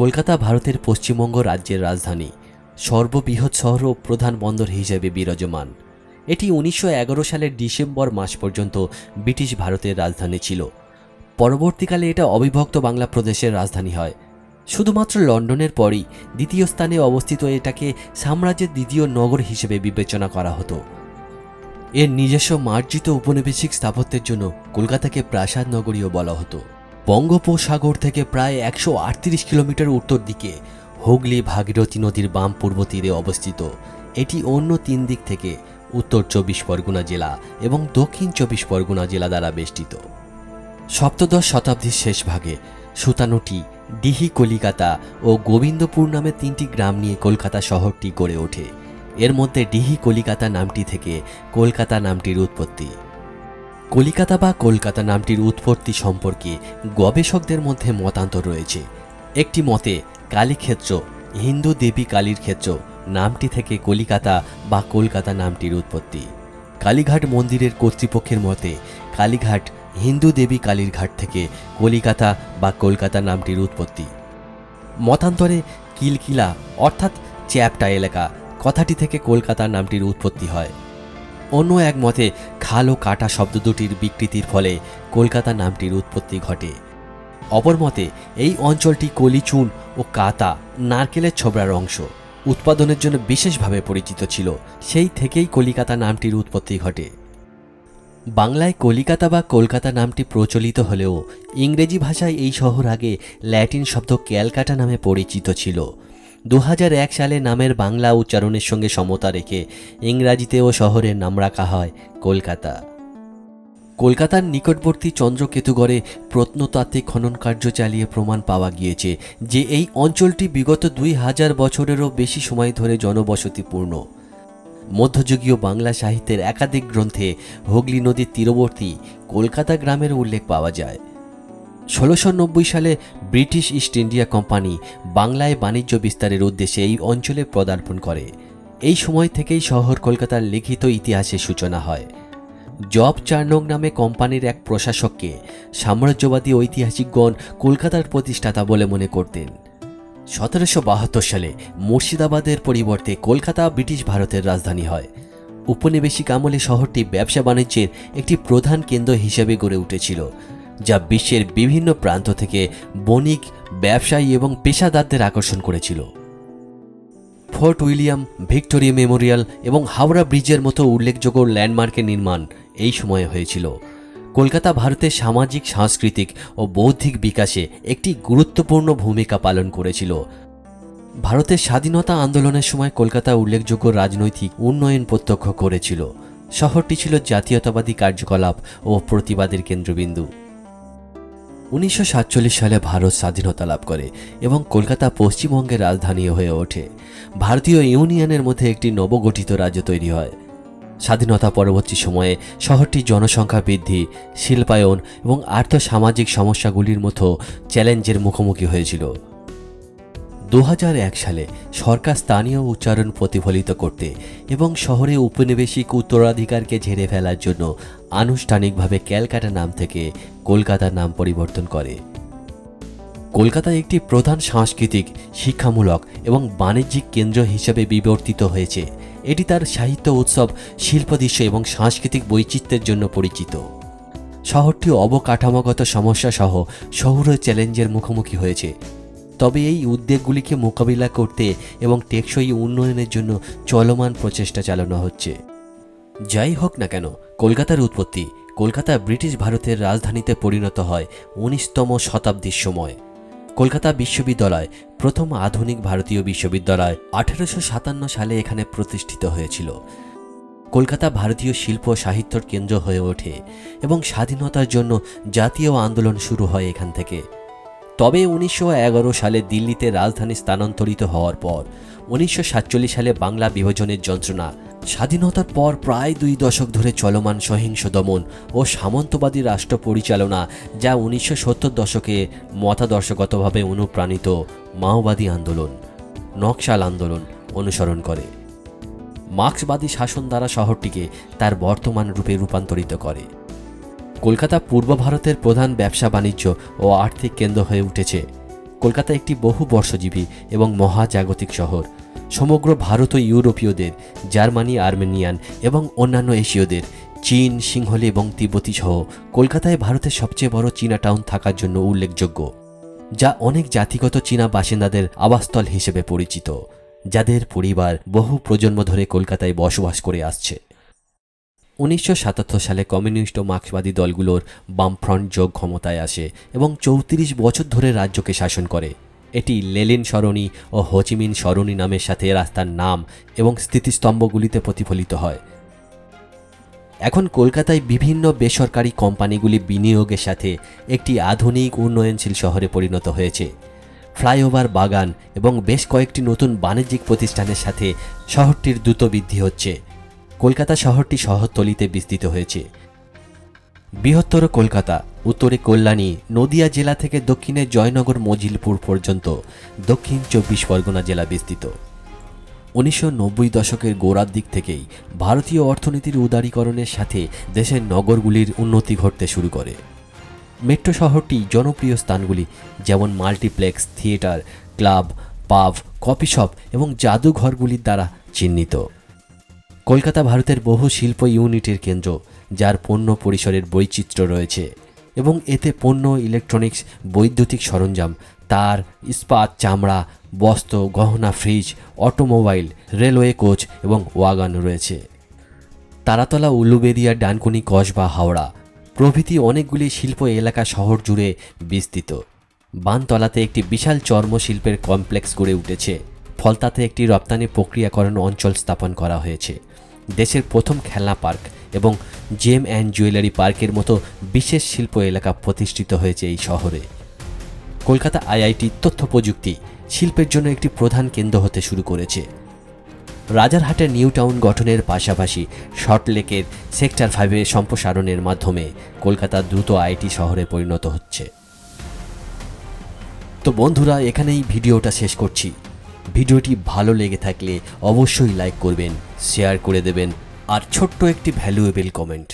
কলকাতা ভারতের পশ্চিমবঙ্গ রাজ্যের রাজধানী, সর্ববৃহৎ শহর ও প্রধান বন্দর হিসেবে বিরাজমান। এটি উনিশশো এগারো সালের ডিসেম্বর মাস পর্যন্ত ব্রিটিশ ভারতের রাজধানী ছিল। পরবর্তীকালে এটা অবিভক্ত বাংলা প্রদেশের রাজধানী হয়। শুধুমাত্র লন্ডনের পরই দ্বিতীয় স্থানে অবস্থিত এটাকে সাম্রাজ্যের দ্বিতীয় নগর হিসেবে বিবেচনা করা হতো। এর নিজস্ব মার্জিত উপনিবেশিক স্থাপত্যের জন্য কলকাতাকে প্রাসাদ নগরীও বলা হতো। বঙ্গোপসাগর থেকে প্রায় একশো আটত্রিশ কিলোমিটার উত্তর দিকে হুগলি ভাগীরথী নদীর বাম পূর্ব তীরে অবস্থিত। এটি অন্য তিন দিক থেকে উত্তর চব্বিশ পরগনা জেলা এবং দক্ষিণ চব্বিশ পরগনা জেলা দ্বারা বেষ্টিত। সপ্তদশ শতাব্দীর শেষ ভাগে সুতানুটি ডিহি কলিকাতা ও গোবিন্দপুর নামে তিনটি গ্রাম নিয়ে কলকাতা শহরটি গড়ে ওঠে। এর মধ্যে ডিহি কলিকাতা নামটি থেকে কলকাতা নামটির উৎপত্তি। কলিকাতা বা কলকাতা নামটির উৎপত্তি সম্পর্কে গবেষকদের মধ্যে মতান্তর রয়েছে। একটি মতে, কালীক্ষেত্র, হিন্দু দেবী কালীর ক্ষেত্র নামটি থেকে কলিকাতা বা কলকাতা নামটির উৎপত্তি। কালীঘাট মন্দিরের কর্তৃপক্ষের মতে, কালীঘাট হিন্দু দেবী কালীর ঘাট থেকে কলিকাতা বা কলকাতা নামটির উৎপত্তি। মতান্তরে কিলকিলা অর্থাৎ চ্যাপটা এলাকা কথাটি থেকে কলকাতা নামটির উৎপত্তি হয়। অন্য এক মতে, খাল ও কাটা শব্দ দুটির বিকৃতির ফলে কলকাতা নামটির উৎপত্তি ঘটে। অপর মতে, এই অঞ্চলটি কলিচুন ও কাতা নারকেলের ছোবড়ার অংশ। উৎপাদনের জন্য বিশেষভাবে পরিচিত ছিল। সেই থেকেই কলিকাতা নামটির উৎপত্তি ঘটে। বাংলায় কলিকাতা বা কলকাতা নামটি প্রচলিত হলেও ইংরেজি ভাষায় এই শহর আগে ল্যাটিন শব্দ ক্যালকাটা নামে পরিচিত ছিল। দু সালে নামের বাংলা উচ্চারণের সঙ্গে সমতা রেখে ইংরাজিতেও শহরের নাম রাখা হয় কলকাতা। কলকাতার নিকটবর্তী চন্দ্রকেতুগড়ে প্রত্নতাত্ত্বিক খনন কার্য চালিয়ে প্রমাণ পাওয়া গিয়েছে যে এই অঞ্চলটি বিগত দুই হাজার বছরেরও বেশি সময় ধরে জনবসতিপূর্ণ। মধ্যযুগীয় বাংলা সাহিত্যের একাধিক গ্রন্থে হুগলি নদীর তীরবর্তী কলকাতা গ্রামের উল্লেখ পাওয়া যায়। ষোলোশো সালে ব্রিটিশ ইস্ট ইন্ডিয়া কোম্পানি বাংলায় বাণিজ্য বিস্তারের উদ্দেশ্যে এই অঞ্চলে পদার্পণ করে। এই সময় থেকেই শহর কলকাতার লিখিত ইতিহাসের সূচনা হয়। জব চার্নক নামে কোম্পানির এক প্রশাসককে সাম্রাজ্যবাদী ঐতিহাসিকগণ কলকাতার প্রতিষ্ঠাতা বলে মনে করতেন। সতেরোশো বাহাত্তর সালে মুর্শিদাবাদের পরিবর্তে কলকাতা ব্রিটিশ ভারতের রাজধানী হয়। উপনিবেশিক আমলে শহরটি ব্যবসা বাণিজ্যের একটি প্রধান কেন্দ্র হিসেবে গড়ে উঠেছিল। যা বিশ্বের বিভিন্ন প্রান্ত থেকে বণিক, ব্যবসায়ী এবং পেশাদারদের আকর্ষণ করেছিল। ফোর্ট উইলিয়াম, ভিক্টোরিয়া মেমোরিয়াল এবং হাওড়া ব্রিজের মতো উল্লেখযোগ্য ল্যান্ডমার্কের নির্মাণ এই সময়ে হয়েছিল। কলকাতা ভারতের সামাজিক, সাংস্কৃতিক ও বৌদ্ধিক বিকাশে একটি গুরুত্বপূর্ণ ভূমিকা পালন করেছিল। ভারতের স্বাধীনতা আন্দোলনের সময় কলকাতা উল্লেখযোগ্য রাজনৈতিক উন্নয়ন প্রত্যক্ষ করেছিল। শহরটি ছিল জাতীয়তাবাদী কার্যকলাপ ও প্রতিবাদের কেন্দ্রবিন্দু। উনিশশো সাতচল্লিশ সালে ভারত স্বাধীনতা লাভ করে এবং কলকাতা পশ্চিমবঙ্গের রাজধানী হয়ে ওঠে। ভারতীয় ইউনিয়নের মধ্যে একটি নবগঠিত রাজ্য তৈরি হয়। স্বাধীনতা পরবর্তী সময়ে শহরটি জনসংখ্যা বৃদ্ধি, শিল্পায়ন এবং আর্থসামাজিক সমস্যাগুলির মতো চ্যালেঞ্জের মুখোমুখি হয়েছিল। দু হাজার এক সালে সরকার স্থানীয় উচ্চারণ প্রতিফলিত করতে এবং শহরে উপনিবেশিক উত্তরাধিকারকে ঝেড়ে ফেলার জন্য আনুষ্ঠানিকভাবে ক্যালকাটা নাম থেকে কলকাতা নাম পরিবর্তন করে। কলকাতা একটি প্রধান সাংস্কৃতিক, শিক্ষামূলক এবং বাণিজ্যিক কেন্দ্র হিসেবে বিবর্তিত হয়েছে। এটি তার সাহিত্য উৎসব, শিল্পদৃশ্য এবং সাংস্কৃতিক বৈচিত্র্যের জন্য পরিচিত। শহরটি অবকাঠামোগত সমস্যা সহ শহুরে চ্যালেঞ্জের মুখোমুখি হয়েছে। তবে এই উদ্বেগগুলিকে মোকাবিলা করতে এবং টেকসই উন্নয়নের জন্য চলমান প্রচেষ্টা চালানো হচ্ছে। যাই হোক না কেন, কলকাতার উৎপত্তি, কলকাতা ব্রিটিশ ভারতের রাজধানীতে পরিণত হয় উনিশতম শতাব্দীর সময়। কলকাতা বিশ্ববিদ্যালয়, প্রথম আধুনিক ভারতীয় বিশ্ববিদ্যালয় আঠেরোশো সাতান্ন সালে এখানে প্রতিষ্ঠিত হয়েছিল। কলকাতা ভারতীয় শিল্প সাহিত্যর কেন্দ্র হয়ে ওঠে এবং স্বাধীনতার জন্য জাতীয় আন্দোলন শুরু হয় এখান থেকে। তবে উনিশশো এগারো সালে দিল্লিতে রাজধানী স্থানান্তরিত হওয়ার পর, উনিশশো সাতচল্লিশ সালে বাংলা বিভাজনের যন্ত্রণা, স্বাধীনতার পর প্রায় দুই দশক ধরে চলমান সহিংস দমন ও সামন্তবাদী রাষ্ট্র পরিচালনা যা উনিশশো সত্তর দশকে মতাদর্শগতভাবে অনুপ্রাণিত মাওবাদী আন্দোলন, নকশাল আন্দোলন অনুসরণ করে। মার্ক্সবাদী শাসন দ্বারা শহরটিকে তার বর্তমান রূপে রূপান্তরিত করে। কলকাতা পূর্ব ভারতের প্রধান ব্যবসা বাণিজ্য ও আর্থিক কেন্দ্র হয়ে উঠেছে। কলকাতা একটি বহু বর্ষজীবী এবং মহাজাগতিক শহর। সমগ্র ভারত ও ইউরোপীয়দের, জার্মানি, আর্মেনিয়ান এবং অন্যান্য এশীয়দের, চীন, সিংহলি এবং তিব্বতী সহ কলকাতায় ভারতের সবচেয়ে বড় চীনা টাউন থাকার জন্য উল্লেখযোগ্য, যা অনেক জাতিগত চীনা বাসিন্দাদের আবাসস্থল হিসেবে পরিচিত, যাদের পরিবার বহু প্রজন্ম ধরে কলকাতায় বসবাস করে আসছে। উনিশশো সাতাত্তর সালে কমিউনিস্ট ও মার্ক্সবাদী দলগুলোর বামফ্রন্ট যোগ ক্ষমতায় আসে এবং চৌত্রিশ বছর ধরে রাজ্যকে শাসন করে। এটি লেলিন সরণি ও হোচিমিন সরণি নামের সাথে রাস্তার নাম এবং স্থিতিস্তম্ভগুলিতে প্রতিফলিত হয়। এখন কলকাতায় বিভিন্ন বেসরকারি কোম্পানিগুলি বিনিয়োগের সাথে একটি আধুনিক উন্নয়নশীল শহরে পরিণত হয়েছে। ফ্লাইওভার বাগান এবং বেশ কয়েকটি নতুন বাণিজ্যিক প্রতিষ্ঠানের সাথে শহরটির দ্রুত বৃদ্ধি হচ্ছে। কলকাতা শহরটি শহরতলিতে বিস্তৃত হয়েছে। বৃহত্তর কলকাতা, উত্তরে কল্যাণী, নদিয়া জেলা থেকে দক্ষিণে জয়নগর মজিলপুর পর্যন্ত, দক্ষিণ চব্বিশ পরগনা জেলা বিস্তৃত। উনিশশো নব্বই দশকের গোড়ার দিক থেকেই ভারতীয় অর্থনীতির উদারীকরণের সাথে দেশের নগরগুলির উন্নতি ঘটতে শুরু করে। মেট্রো শহরটি জনপ্রিয় স্থানগুলি, যেমন multiplex, theatre, club, pub, coffee shop এবং জাদুঘরগুলির দ্বারা চিহ্নিত। কলকাতা ভারতের বহু শিল্প ইউনিটের কেন্দ্র, যার পণ্য পরিসরের বৈচিত্র্য রয়েছে এবং এতে পণ্য, ইলেকট্রনিক্স, বৈদ্যুতিক সরঞ্জাম, তার, ইস্পাত, চামড়া, বস্ত্র, গহনা, ফ্রিজ, অটোমোবাইল, রেলওয়ে কোচ এবং ওয়াগান রয়েছে। তারাতলা উলুবেরিয়া ডানকুনি, কসবা, হাওড়া প্রভৃতি অনেকগুলি শিল্প এলাকা শহর জুড়ে বিস্তৃত। বানতলাতে একটি বিশাল চর্মশিল্পের কমপ্লেক্স গড়ে উঠেছে। ফলতাতে একটি রপ্তানি প্রক্রিয়াকরণ অঞ্চল স্থাপন করা হয়েছে। দেশের প্রথম খেলনা পার্ক এবং জেম অ্যান্ড জুয়েলারি পার্কের মতো বিশেষ শিল্প এলাকা প্রতিষ্ঠিত হয়েছে এই শহরে। কলকাতা আইআইটি তথ্য প্রযুক্তি শিল্পের জন্য একটি প্রধান কেন্দ্র হতে শুরু করেছে। রাজারহাটের নিউ টাউন গঠনের পাশাপাশি শর্টলেকের সেক্টর ফাইভের সম্প্রসারণের মাধ্যমে কলকাতা দ্রুত আইটি শহরে পরিণত হচ্ছে। তো বন্ধুরা, এখানেই ভিডিওটা শেষ করছি। ভিডিওটি ভালো লেগে থাকলে অবশ্যই লাইক করবেন শেয়ার করে দেবেন, আর ছোট্ট একটি ভ্যালুয়েবল কমেন্ট